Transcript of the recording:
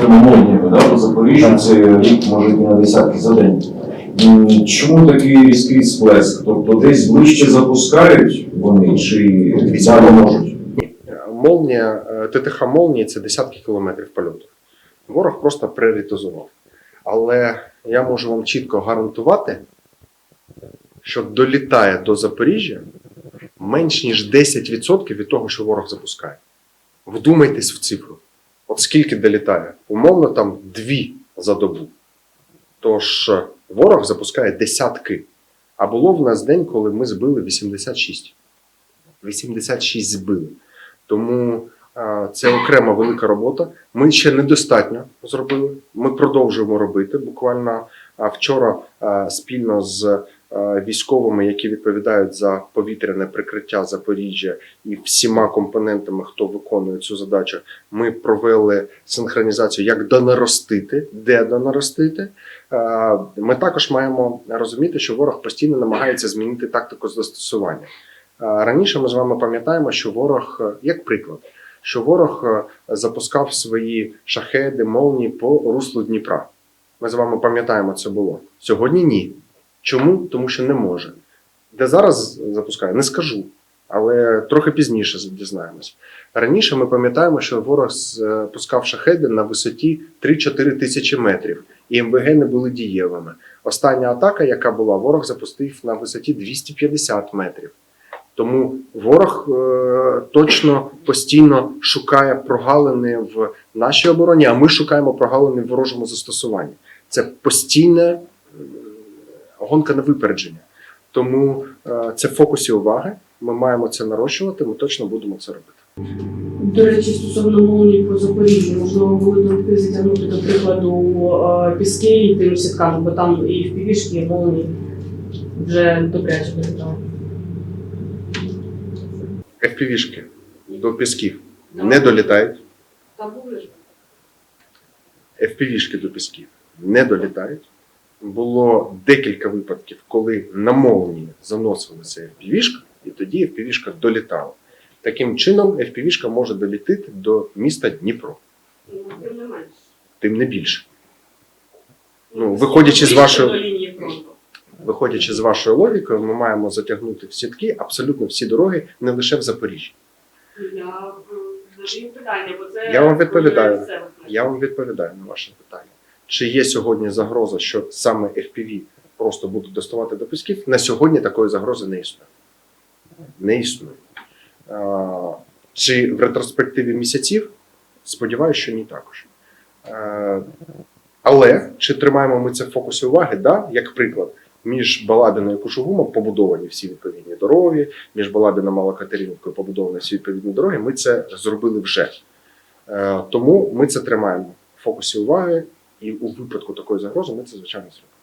цими молніями, да, по Запоріжжю це рік може і на десятки за день. Чому такий різкий сплеск? Тобто десь ближче запускають вони чи далі можуть? Молнія, е, ТТХ молнії це десятки кілометрів польоту. Ворог просто пріоритизував. Але я можу вам чітко гарантувати, що долітає до Запоріжжя менш ніж 10% від того, що ворог запускає. Вдумайтесь в цифру. От скільки долітає? Умовно, там дві за добу. Тож е, ворог запускає десятки. А було в нас день, коли ми збили 86. 86 збили. Тому е, це окрема велика робота. Ми ще недостатньо зробили. Ми продовжуємо робити. Буквально е, вчора спільно з військовими, які відповідають за повітряне прикриття Запоріжжя і всіма компонентами, хто виконує цю задачу, ми провели синхронізацію, як донаростити, де донаростити. Е, Ми також маємо розуміти, що ворог постійно намагається змінити тактику застосування. Е, Раніше ми з вами пам'ятаємо, що ворог, е, як приклад, що ворог е, запускав свої шахеди, молнії по руслу Дніпра. Ми з вами пам'ятаємо, це було. Сьогодні ні. Чому? Тому що не може. Де зараз запускає, не скажу, але трохи пізніше дізнаємось. Раніше ми пам'ятаємо, що ворог запускав шахеди на висоті 3-4 тисячі метрів, і МВГ не були дієвими. Остання атака, яка була, ворог запустив на висоті 250 метрів. Тому ворог е, точно постійно шукає прогалини в нашій обороні, а ми шукаємо прогалини в ворожому застосуванні. Це постійна е, гонка на випередження. Тому е, це в фокусі уваги. Ми маємо це нарощувати, ми точно будемо це робити. До речі, стосовно молнії по Запоріжжю, можливо, були думки затягнути, до прикладу, е, піски і тим сіткам, бо там і в півішки, і молнії вже добряче долітали. FPV-шки до пісків не долітають. Там були ж. FPV-шки до пісків не долітають. Було декілька випадків, коли на молнії заносилася FPV-шка, і тоді FPV-шка долітала. Таким чином, FPV-шка може долітити до міста Дніпро, тим не менш. тим не більше. Ну, виходячи з вашої-. Виходячи з вашої логіки, ми маємо затягнути в сітки абсолютно всі дороги, не лише в Запоріжжі. Я задаю питання, бо це Я вам відповідаю. Я вам відповідаю на ваше питання. Чи є сьогодні загроза, що саме FPV просто будуть доставати до пісків? На сьогодні такої загрози не існує. Не існує. А, чи в ретроспективі місяців? Сподіваюся, що ні також. А, але чи тримаємо ми це в фокусі уваги? Да, як приклад, між Балабіною і Кушугумом побудовані всі відповідні дороги, між Балабіном і Малокатеринівкою побудовані всі відповідні дороги. Ми це зробили вже. Тому ми це тримаємо в фокусі уваги, і у випадку такої загрози ми це звичайно зробимо.